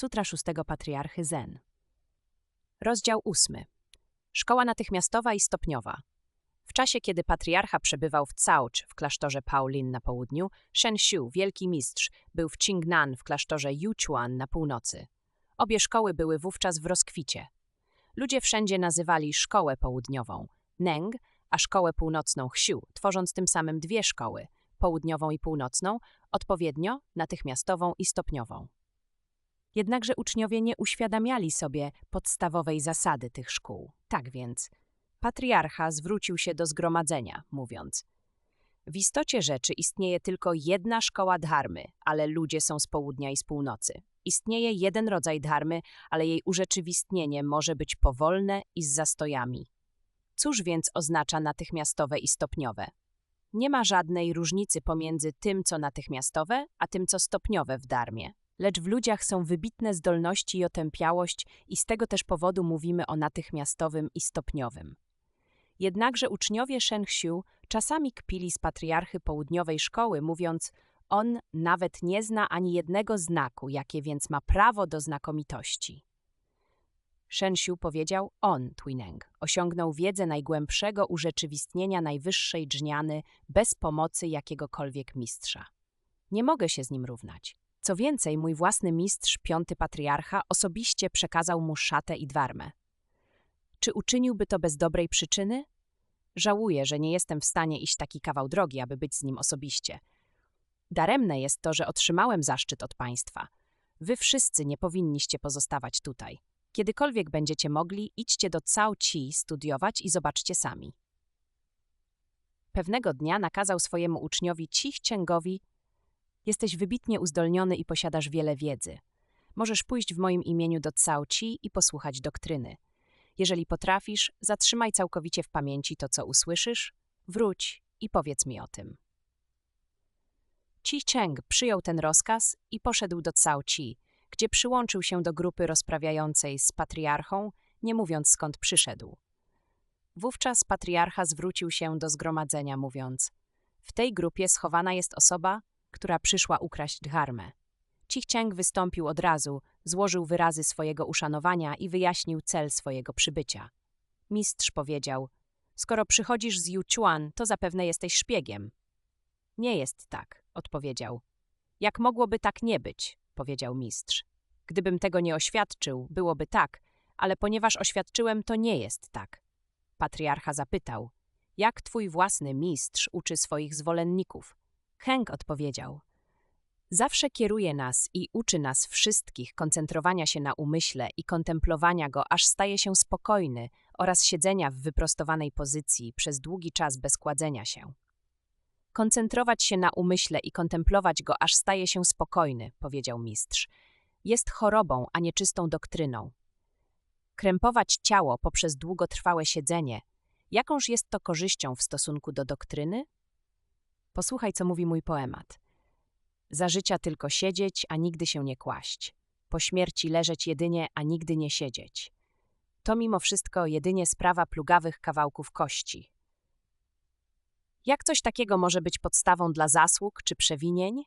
Sutra szóstego patriarchy Zen. Rozdział ósmy. Szkoła natychmiastowa i stopniowa. W czasie, kiedy patriarcha przebywał w Caocz w klasztorze Paulin na południu, Shen Xiu, wielki mistrz, był w Qingnan w klasztorze Yuchuan na północy. Obie szkoły były wówczas w rozkwicie. Ludzie wszędzie nazywali szkołę południową Neng, a szkołę północną Xiu, tworząc tym samym dwie szkoły, południową i północną, odpowiednio natychmiastową i stopniową. Jednakże uczniowie nie uświadamiali sobie podstawowej zasady tych szkół. Tak więc patriarcha zwrócił się do zgromadzenia, mówiąc: W istocie rzeczy istnieje tylko jedna szkoła dharmy, ale ludzie są z południa i z północy. Istnieje jeden rodzaj dharmy, ale jej urzeczywistnienie może być powolne i z zastojami. Cóż więc oznacza natychmiastowe i stopniowe? Nie ma żadnej różnicy pomiędzy tym, co natychmiastowe, a tym, co stopniowe w darmie. Lecz w ludziach są wybitne zdolności i otępiałość i z tego też powodu mówimy o natychmiastowym i stopniowym. Jednakże uczniowie Shen Xiu czasami kpili z patriarchy południowej szkoły, mówiąc, on nawet nie zna ani jednego znaku, jakie więc ma prawo do znakomitości. Shen Xiu powiedział, on, Twineng, osiągnął wiedzę najgłębszego urzeczywistnienia najwyższej dżniany bez pomocy jakiegokolwiek mistrza. Nie mogę się z nim równać. Co więcej, mój własny mistrz, piąty patriarcha, osobiście przekazał mu szatę i dwarmę. Czy uczyniłby to bez dobrej przyczyny? Żałuję, że nie jestem w stanie iść taki kawał drogi, aby być z nim osobiście. Daremne jest to, że otrzymałem zaszczyt od państwa. Wy wszyscy nie powinniście pozostawać tutaj. Kiedykolwiek będziecie mogli, idźcie do Cao Chi studiować i zobaczcie sami. Pewnego dnia nakazał swojemu uczniowi Ci Księgowi Jesteś wybitnie uzdolniony i posiadasz wiele wiedzy. Możesz pójść w moim imieniu do Cao Chi i posłuchać doktryny. Jeżeli potrafisz, zatrzymaj całkowicie w pamięci to, co usłyszysz, wróć i powiedz mi o tym. Chi Cheng przyjął ten rozkaz i poszedł do Cao Chi, gdzie przyłączył się do grupy rozprawiającej z patriarchą, nie mówiąc skąd przyszedł. Wówczas patriarcha zwrócił się do zgromadzenia, mówiąc: W tej grupie schowana jest osoba, która przyszła ukraść dharmę. Cichciang wystąpił od razu, złożył wyrazy swojego uszanowania i wyjaśnił cel swojego przybycia. Mistrz powiedział: Skoro przychodzisz z Yuchuan, to zapewne jesteś szpiegiem. Nie jest tak, odpowiedział. Jak mogłoby tak nie być, powiedział mistrz. Gdybym tego nie oświadczył, byłoby tak, ale ponieważ oświadczyłem, to nie jest tak. Patriarcha zapytał: Jak twój własny mistrz uczy swoich zwolenników? Henk odpowiedział: Zawsze kieruje nas i uczy nas wszystkich koncentrowania się na umyśle i kontemplowania go, aż staje się spokojny, oraz siedzenia w wyprostowanej pozycji przez długi czas bez kładzenia się. Koncentrować się na umyśle i kontemplować go, aż staje się spokojny, powiedział mistrz. Jest chorobą, a nie czystą doktryną. Krępować ciało poprzez długotrwałe siedzenie, jakąż jest to korzyścią w stosunku do doktryny? Posłuchaj, co mówi mój poemat. Za życia tylko siedzieć, a nigdy się nie kłaść. Po śmierci leżeć jedynie, a nigdy nie siedzieć. To mimo wszystko jedynie sprawa plugawych kawałków kości. Jak coś takiego może być podstawą dla zasług czy przewinień?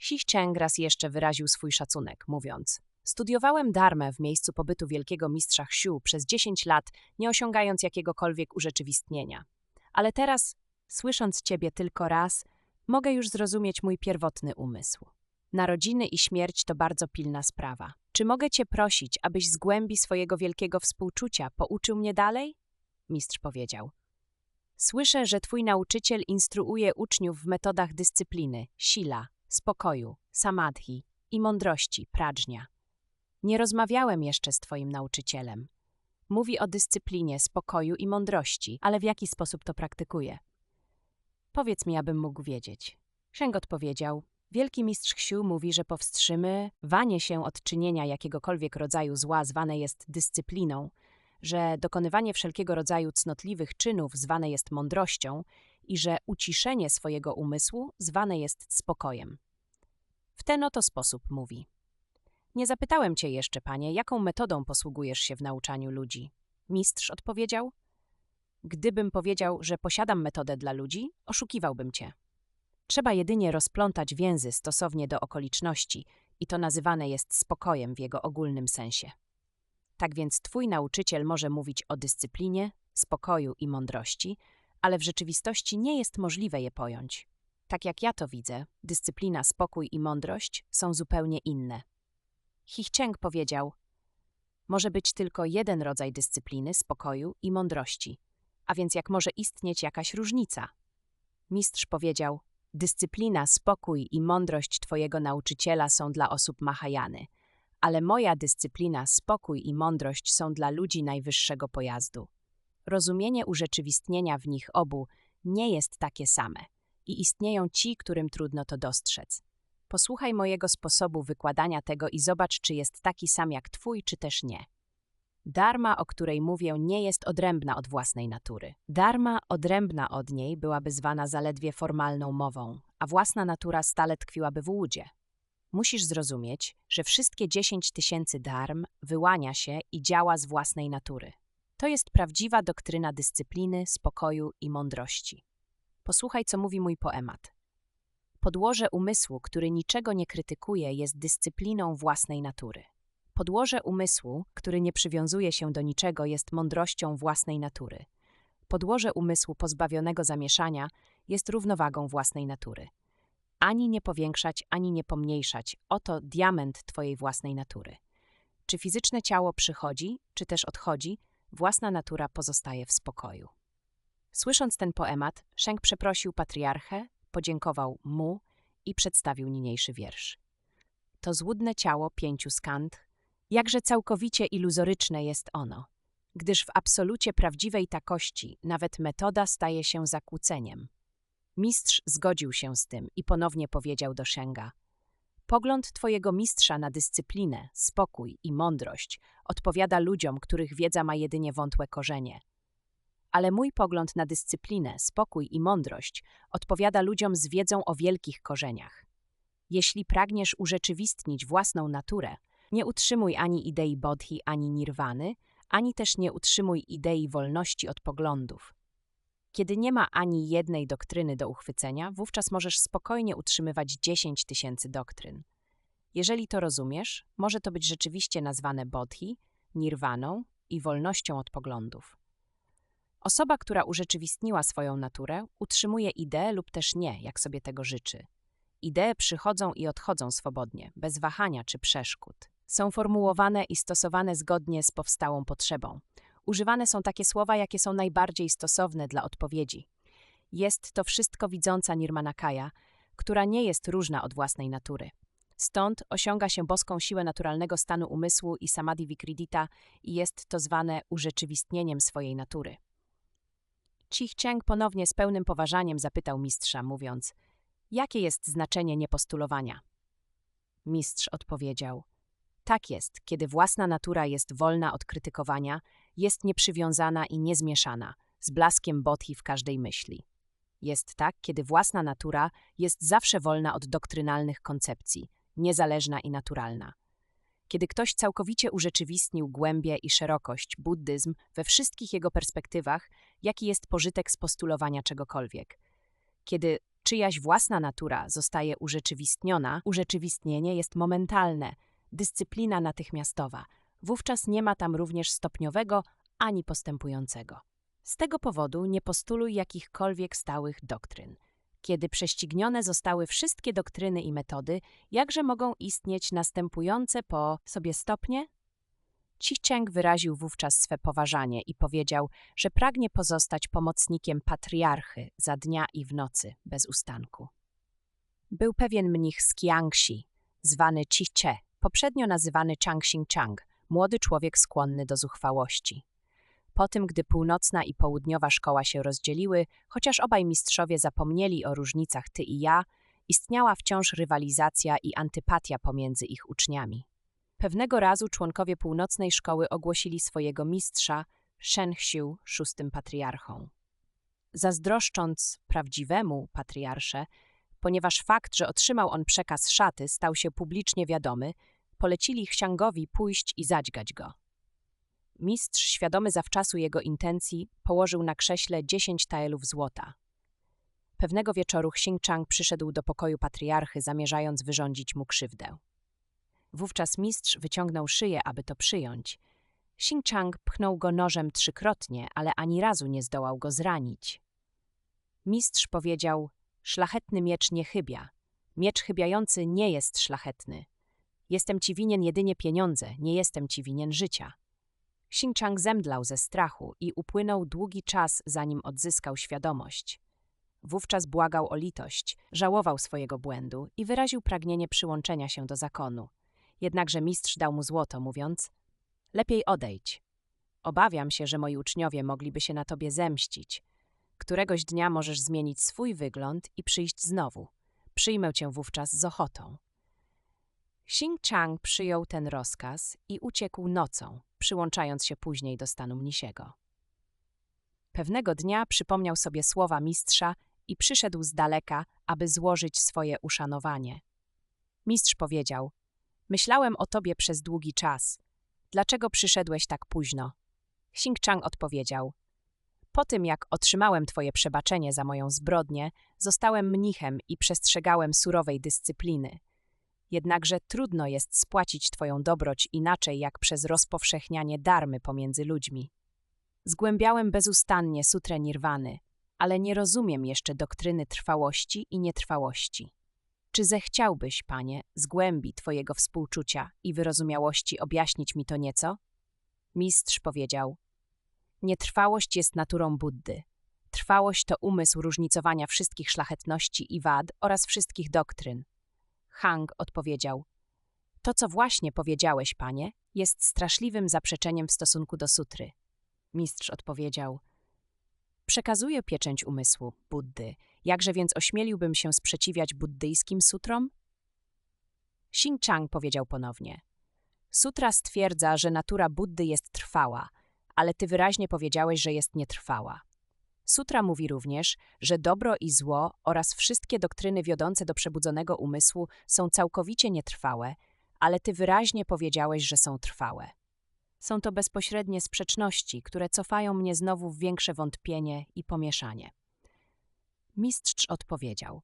Xi Cheng raz jeszcze wyraził swój szacunek, mówiąc Studiowałem darmę w miejscu pobytu wielkiego mistrza Xiu przez 10 lat, nie osiągając jakiegokolwiek urzeczywistnienia. Ale teraz Słysząc Ciebie tylko raz, mogę już zrozumieć mój pierwotny umysł. Narodziny i śmierć to bardzo pilna sprawa. Czy mogę Cię prosić, abyś z głębi swojego wielkiego współczucia pouczył mnie dalej? Mistrz powiedział. Słyszę, że Twój nauczyciel instruuje uczniów w metodach dyscypliny, sila, spokoju, samadhi i mądrości, pradżnia. Nie rozmawiałem jeszcze z Twoim nauczycielem. Mówi o dyscyplinie, spokoju i mądrości, ale w jaki sposób to praktykuje? Powiedz mi, abym mógł wiedzieć. Sheng odpowiedział. Wielki mistrz Xiu mówi, że powstrzymywanie się od czynienia jakiegokolwiek rodzaju zła zwane jest dyscypliną, że dokonywanie wszelkiego rodzaju cnotliwych czynów zwane jest mądrością i że uciszenie swojego umysłu zwane jest spokojem. W ten oto sposób mówi. Nie zapytałem cię jeszcze, panie, jaką metodą posługujesz się w nauczaniu ludzi. Mistrz odpowiedział – Gdybym powiedział, że posiadam metodę dla ludzi, oszukiwałbym cię. Trzeba jedynie rozplątać więzy stosownie do okoliczności i to nazywane jest spokojem w jego ogólnym sensie. Tak więc twój nauczyciel może mówić o dyscyplinie, spokoju i mądrości, ale w rzeczywistości nie jest możliwe je pojąć. Tak jak ja to widzę, dyscyplina, spokój i mądrość są zupełnie inne. Hichcheng powiedział: Może być tylko jeden rodzaj dyscypliny, spokoju i mądrości, a więc jak może istnieć jakaś różnica? Mistrz powiedział: Dyscyplina, spokój i mądrość Twojego nauczyciela są dla osób Mahajany, ale moja dyscyplina, spokój i mądrość są dla ludzi najwyższego pojazdu. Rozumienie urzeczywistnienia w nich obu nie jest takie same i istnieją ci, którym trudno to dostrzec. Posłuchaj mojego sposobu wykładania tego i zobacz, czy jest taki sam jak twój, czy też nie. Dharma, o której mówię, nie jest odrębna od własnej natury. Dharma, odrębna od niej, byłaby zwana zaledwie formalną mową, a własna natura stale tkwiłaby w łudzie. Musisz zrozumieć, że wszystkie dziesięć tysięcy dharm wyłania się i działa z własnej natury. To jest prawdziwa doktryna dyscypliny, spokoju i mądrości. Posłuchaj, co mówi mój poemat. Podłoże umysłu, który niczego nie krytykuje, jest dyscypliną własnej natury. Podłoże umysłu, który nie przywiązuje się do niczego, jest mądrością własnej natury. Podłoże umysłu pozbawionego zamieszania jest równowagą własnej natury. Ani nie powiększać, ani nie pomniejszać oto diament Twojej własnej natury. Czy fizyczne ciało przychodzi, czy też odchodzi, własna natura pozostaje w spokoju. Słysząc ten poemat, Szęk przeprosił patriarchę, podziękował mu i przedstawił niniejszy wiersz. To złudne ciało pięciu skand, jakże całkowicie iluzoryczne jest ono, gdyż w absolucie prawdziwej takości nawet metoda staje się zakłóceniem. Mistrz zgodził się z tym i ponownie powiedział do Szenga – Pogląd Twojego mistrza na dyscyplinę, spokój i mądrość odpowiada ludziom, których wiedza ma jedynie wątłe korzenie. Ale mój pogląd na dyscyplinę, spokój i mądrość odpowiada ludziom z wiedzą o wielkich korzeniach. Jeśli pragniesz urzeczywistnić własną naturę, nie utrzymuj ani idei bodhi, ani nirwany, ani też nie utrzymuj idei wolności od poglądów. Kiedy nie ma ani jednej doktryny do uchwycenia, wówczas możesz spokojnie utrzymywać 10 tysięcy doktryn. Jeżeli to rozumiesz, może to być rzeczywiście nazwane bodhi, nirwaną i wolnością od poglądów. Osoba, która urzeczywistniła swoją naturę, utrzymuje ideę lub też nie, jak sobie tego życzy. Idee przychodzą i odchodzą swobodnie, bez wahania czy przeszkód. Są formułowane i stosowane zgodnie z powstałą potrzebą. Używane są takie słowa, jakie są najbardziej stosowne dla odpowiedzi. Jest to wszystko widząca Nirmanakaya, która nie jest różna od własnej natury. Stąd osiąga się boską siłę naturalnego stanu umysłu i samadhi vikridita i jest to zwane urzeczywistnieniem swojej natury. Chichcheng ponownie z pełnym poważaniem zapytał mistrza, mówiąc: Jakie jest znaczenie niepostulowania? Mistrz odpowiedział: Tak jest, kiedy własna natura jest wolna od krytykowania, jest nieprzywiązana i niezmieszana, z blaskiem bodhi w każdej myśli. Jest tak, kiedy własna natura jest zawsze wolna od doktrynalnych koncepcji, niezależna i naturalna. Kiedy ktoś całkowicie urzeczywistnił głębię i szerokość buddyzm we wszystkich jego perspektywach, jaki jest pożytek z postulowania czegokolwiek. Kiedy czyjaś własna natura zostaje urzeczywistniona, urzeczywistnienie jest momentalne, dyscyplina natychmiastowa – wówczas nie ma tam również stopniowego ani postępującego. Z tego powodu nie postuluj jakichkolwiek stałych doktryn. Kiedy prześcignione zostały wszystkie doktryny i metody, jakże mogą istnieć następujące po sobie stopnie? Cichcheng wyraził wówczas swe poważanie i powiedział, że pragnie pozostać pomocnikiem patriarchy za dnia i w nocy bez ustanku. Był pewien mnich z Kiangxi, zwany Chiche, poprzednio nazywany Changxing Chang, młody człowiek skłonny do zuchwałości. Po tym, gdy północna i południowa szkoła się rozdzieliły, chociaż obaj mistrzowie zapomnieli o różnicach ty i ja, istniała wciąż rywalizacja i antypatia pomiędzy ich uczniami. Pewnego razu członkowie północnej szkoły ogłosili swojego mistrza Shen Xiu szóstym patriarchą. Zazdroszcząc prawdziwemu patriarsze, ponieważ fakt, że otrzymał on przekaz szaty, stał się publicznie wiadomy, polecili Księgowi pójść i zadźgać go. Mistrz, świadomy zawczasu jego intencji, położył na krześle dziesięć taelów złota. Pewnego wieczoru Xingchang przyszedł do pokoju patriarchy, zamierzając wyrządzić mu krzywdę. Wówczas mistrz wyciągnął szyję, aby to przyjąć. Xing-Chang pchnął go nożem trzykrotnie, ale ani razu nie zdołał go zranić. Mistrz powiedział: Szlachetny miecz nie chybia. Miecz chybiający nie jest szlachetny. Jestem ci winien jedynie pieniądze, nie jestem ci winien życia. Xing-Chang zemdlał ze strachu i upłynął długi czas, zanim odzyskał świadomość. Wówczas błagał o litość, żałował swojego błędu i wyraził pragnienie przyłączenia się do zakonu. Jednakże mistrz dał mu złoto, mówiąc: Lepiej odejdź. Obawiam się, że moi uczniowie mogliby się na tobie zemścić. Któregoś dnia możesz zmienić swój wygląd i przyjść znowu. Przyjmę cię wówczas z ochotą. Xing Chang przyjął ten rozkaz i uciekł nocą, przyłączając się później do stanu mnisiego. Pewnego dnia przypomniał sobie słowa mistrza i przyszedł z daleka, aby złożyć swoje uszanowanie. Mistrz powiedział: Myślałem o tobie przez długi czas. Dlaczego przyszedłeś tak późno? Xing Chang odpowiedział: Po tym, jak otrzymałem twoje przebaczenie za moją zbrodnię, zostałem mnichem i przestrzegałem surowej dyscypliny. Jednakże trudno jest spłacić twoją dobroć inaczej jak przez rozpowszechnianie darmy pomiędzy ludźmi. Zgłębiałem bezustannie sutrę nirwany, ale nie rozumiem jeszcze doktryny trwałości i nietrwałości. Czy zechciałbyś, panie, z głębi twojego współczucia i wyrozumiałości objaśnić mi to nieco? Mistrz powiedział: Nietrwałość jest naturą Buddy. Trwałość to umysł różnicowania wszystkich szlachetności i wad oraz wszystkich doktryn. Hang odpowiedział: To, co właśnie powiedziałeś, panie, jest straszliwym zaprzeczeniem w stosunku do sutry. Mistrz odpowiedział: Przekazuję pieczęć umysłu, Buddy. Jakże więc ośmieliłbym się sprzeciwiać buddyjskim sutrom? Xing Chang powiedział ponownie. Sutra stwierdza, że natura Buddy jest trwała, ale ty wyraźnie powiedziałeś, że jest nietrwała. Sutra mówi również, że dobro i zło oraz wszystkie doktryny wiodące do przebudzonego umysłu są całkowicie nietrwałe, ale ty wyraźnie powiedziałeś, że są trwałe. Są to bezpośrednie sprzeczności, które cofają mnie znowu w większe wątpienie i pomieszanie. Mistrz odpowiedział.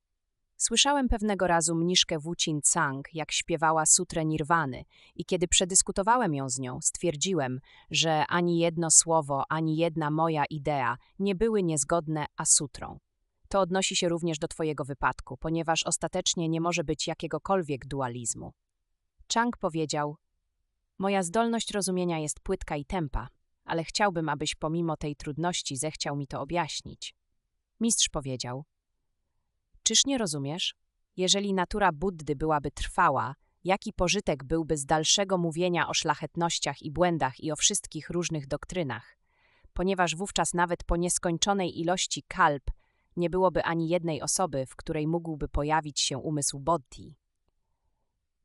Słyszałem pewnego razu mniszkę Wucin Tsang, jak śpiewała sutrę Nirwany i kiedy przedyskutowałem ją z nią, stwierdziłem, że ani jedno słowo, ani jedna moja idea nie były niezgodne a sutrą. To odnosi się również do twojego wypadku, ponieważ ostatecznie nie może być jakiegokolwiek dualizmu. Chang powiedział, Moja zdolność rozumienia jest płytka i tempa, ale chciałbym, abyś pomimo tej trudności zechciał mi to objaśnić. Mistrz powiedział: Czyż nie rozumiesz? Jeżeli natura Buddy byłaby trwała, jaki pożytek byłby z dalszego mówienia o szlachetnościach i błędach i o wszystkich różnych doktrynach? Ponieważ wówczas nawet po nieskończonej ilości kalp nie byłoby ani jednej osoby, w której mógłby pojawić się umysł Bodhi.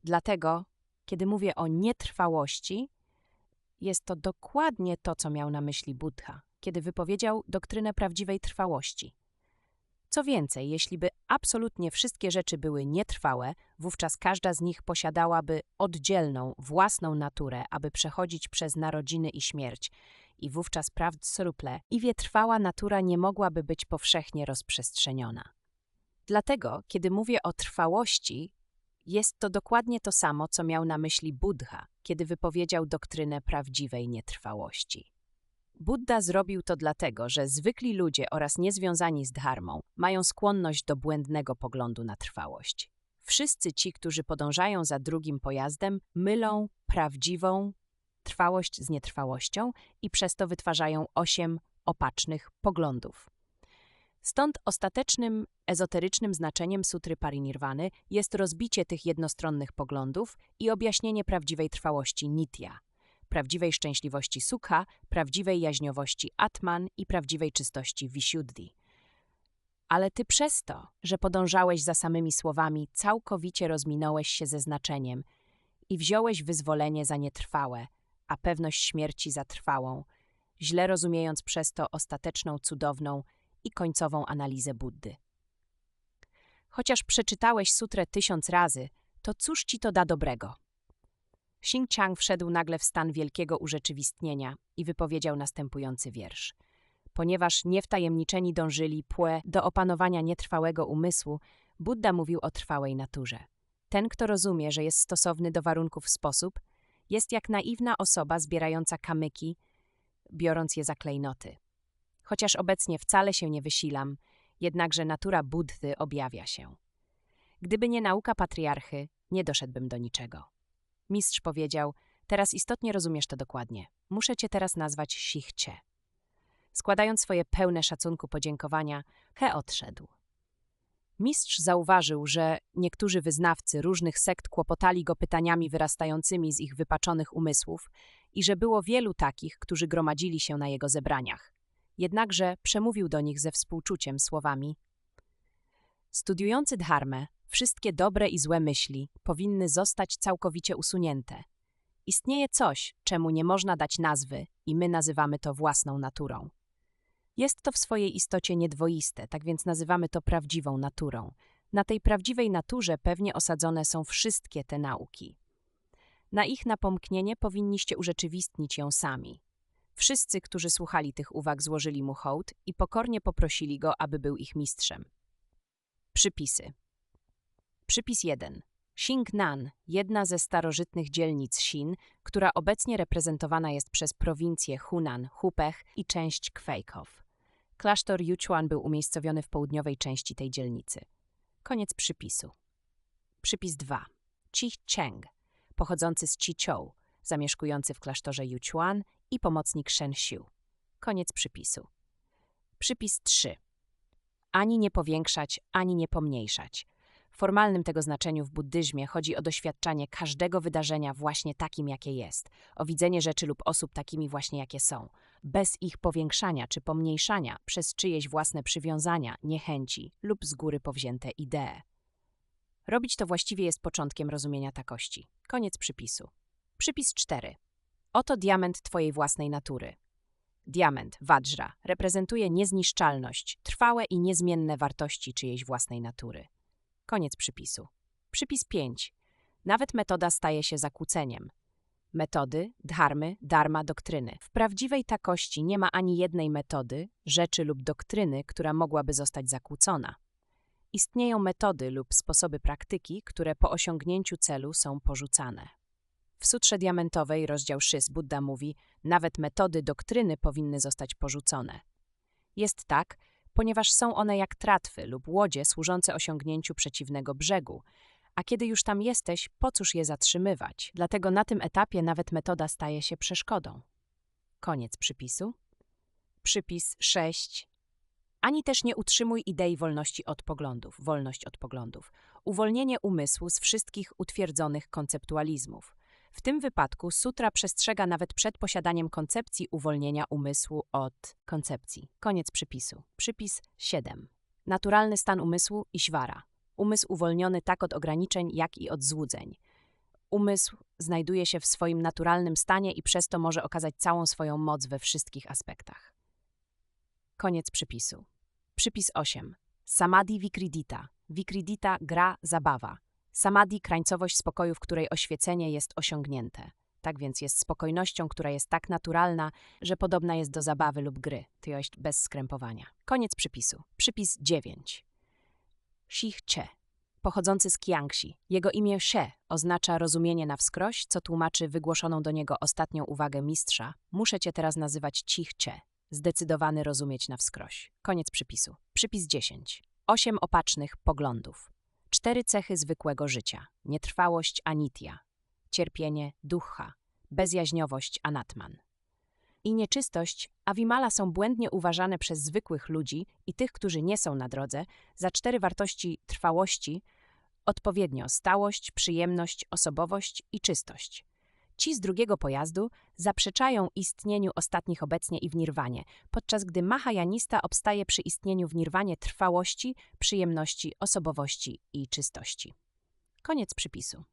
Dlatego kiedy mówię o nietrwałości, jest to dokładnie to, co miał na myśli Buddha, kiedy wypowiedział doktrynę prawdziwej trwałości. Co więcej, jeśli by absolutnie wszystkie rzeczy były nietrwałe, wówczas każda z nich posiadałaby oddzielną, własną naturę, aby przechodzić przez narodziny i śmierć. I wówczas prawd sruple i wietrwała natura nie mogłaby być powszechnie rozprzestrzeniona. Dlatego, kiedy mówię o trwałości, jest to dokładnie to samo, co miał na myśli Buddha, kiedy wypowiedział doktrynę prawdziwej nietrwałości. Buddha zrobił to dlatego, że zwykli ludzie oraz niezwiązani z dharmą mają skłonność do błędnego poglądu na trwałość. Wszyscy ci, którzy podążają za drugim pojazdem, mylą prawdziwą trwałość z nietrwałością i przez to wytwarzają osiem opacznych poglądów. Stąd ostatecznym, ezoterycznym znaczeniem sutry parinirwany jest rozbicie tych jednostronnych poglądów i objaśnienie prawdziwej trwałości nitya, prawdziwej szczęśliwości sukha, prawdziwej jaźniowości atman i prawdziwej czystości vishuddhi. Ale ty przez to, że podążałeś za samymi słowami, całkowicie rozminąłeś się ze znaczeniem i wziąłeś wyzwolenie za nietrwałe, a pewność śmierci za trwałą, źle rozumiejąc przez to ostateczną, cudowną, i końcową analizę Buddy. Chociaż przeczytałeś sutrę tysiąc razy, to cóż ci to da dobrego? Xing Chang wszedł nagle w stan wielkiego urzeczywistnienia i wypowiedział następujący wiersz. Ponieważ niewtajemniczeni dążyli płe do opanowania nietrwałego umysłu, Buddha mówił o trwałej naturze. Ten, kto rozumie, że jest stosowny do warunków sposób, jest jak naiwna osoba zbierająca kamyki, biorąc je za klejnoty. Chociaż obecnie wcale się nie wysilam, jednakże natura Buddhy objawia się. Gdyby nie nauka patriarchy, nie doszedłbym do niczego. Mistrz powiedział, teraz istotnie rozumiesz to dokładnie. Muszę cię teraz nazwać Sichcie. Składając swoje pełne szacunku podziękowania, He odszedł. Mistrz zauważył, że niektórzy wyznawcy różnych sekt kłopotali go pytaniami wyrastającymi z ich wypaczonych umysłów i że było wielu takich, którzy gromadzili się na jego zebraniach. Jednakże przemówił do nich ze współczuciem słowami: Studiujący dharmę, wszystkie dobre i złe myśli powinny zostać całkowicie usunięte. Istnieje coś, czemu nie można dać nazwy, i my nazywamy to własną naturą. Jest to w swojej istocie niedwoiste, tak więc nazywamy to prawdziwą naturą. Na tej prawdziwej naturze pewnie osadzone są wszystkie te nauki. Na ich napomknienie powinniście urzeczywistnić ją sami. Wszyscy, którzy słuchali tych uwag, złożyli mu hołd i pokornie poprosili go, aby był ich mistrzem. Przypisy. Przypis 1. Xingnan, jedna ze starożytnych dzielnic Xin, która obecnie reprezentowana jest przez prowincję Hunan, Hupech i część Kwejkow. Klasztor Yuchuan był umiejscowiony w południowej części tej dzielnicy. Koniec przypisu. Przypis 2. Chi Cheng, pochodzący z Chichou, zamieszkujący w klasztorze Yuchuan i pomocnik Shen Xiu. Koniec przypisu. Przypis 3. Ani nie powiększać, ani nie pomniejszać. Formalnym tego znaczeniu w buddyzmie chodzi o doświadczanie każdego wydarzenia właśnie takim, jakie jest, o widzenie rzeczy lub osób takimi właśnie, jakie są, bez ich powiększania czy pomniejszania przez czyjeś własne przywiązania, niechęci lub z góry powzięte idee. Robić to właściwie jest początkiem rozumienia takości. Koniec przypisu. Przypis 4. Oto diament Twojej własnej natury. Diament, Vajra, reprezentuje niezniszczalność, trwałe i niezmienne wartości czyjejś własnej natury. Koniec przypisu. Przypis 5. Nawet metoda staje się zakłóceniem. Metody, dharmy, dharma, doktryny. W prawdziwej takości nie ma ani jednej metody, rzeczy lub doktryny, która mogłaby zostać zakłócona. Istnieją metody lub sposoby praktyki, które po osiągnięciu celu są porzucane. W Sutrze Diamentowej, rozdział 6, Buddha mówi, nawet metody doktryny powinny zostać porzucone. Jest tak, ponieważ są one jak tratwy lub łodzie służące osiągnięciu przeciwnego brzegu, a kiedy już tam jesteś, po cóż je zatrzymywać? Dlatego na tym etapie nawet metoda staje się przeszkodą. Koniec przypisu. Przypis 6. Ani też nie utrzymuj idei wolności od poglądów, wolność od poglądów, uwolnienie umysłu z wszystkich utwierdzonych konceptualizmów. W tym wypadku sutra przestrzega nawet przed posiadaniem koncepcji uwolnienia umysłu od koncepcji. Koniec przypisu. Przypis 7. Naturalny stan umysłu i świara. Umysł uwolniony tak od ograniczeń, jak i od złudzeń. Umysł znajduje się w swoim naturalnym stanie i przez to może okazać całą swoją moc we wszystkich aspektach. Koniec przypisu. Przypis 8. Samadhi Vikridita. Vikridita gra, zabawa. Samadhi krańcowość spokoju, w której oświecenie jest osiągnięte. Tak więc jest spokojnością, która jest tak naturalna, że podobna jest do zabawy lub gry, to jest bez skrępowania. Koniec przypisu. Przypis 9. Shich Che, pochodzący z Kiangxi. Jego imię She oznacza rozumienie na wskroś, co tłumaczy wygłoszoną do niego ostatnią uwagę mistrza. Muszę cię teraz nazywać Cich Che. Zdecydowany rozumieć na wskroś. Koniec przypisu. Przypis 10. Osiem opacznych poglądów. Cztery cechy zwykłego życia. Nietrwałość anitya, cierpienie ducha, bezjaźniowość anatman. I nieczystość awimala są błędnie uważane przez zwykłych ludzi i tych, którzy nie są na drodze, za cztery wartości trwałości, odpowiednio stałość, przyjemność, osobowość i czystość. Ci z drugiego pojazdu zaprzeczają istnieniu ostatnich obecnie i w nirwanie, podczas gdy mahajanista obstaje przy istnieniu w nirwanie trwałości, przyjemności, osobowości i czystości. Koniec przypisu.